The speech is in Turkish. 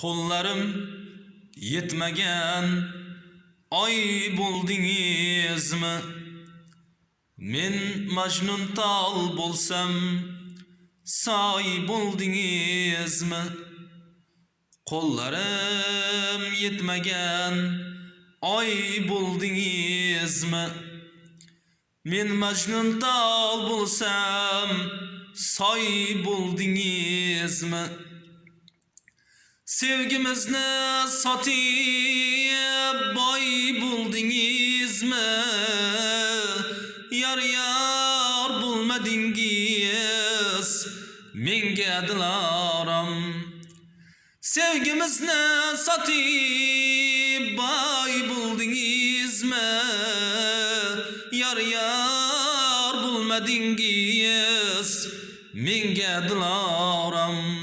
Kollarım yetmegen ay buldingizmi Men Majnun tal bolsam say buldingizmi Kollarım yetmegen ay buldingizmi Men Majnun tal bolsam say buldingizmi Sevgimizni satıp boy buldingizmi Yar yar bulmadingiz menga dilaram Sevgimizni satıp boy buldingizmi Yar yar bulmadingiz menga dilaram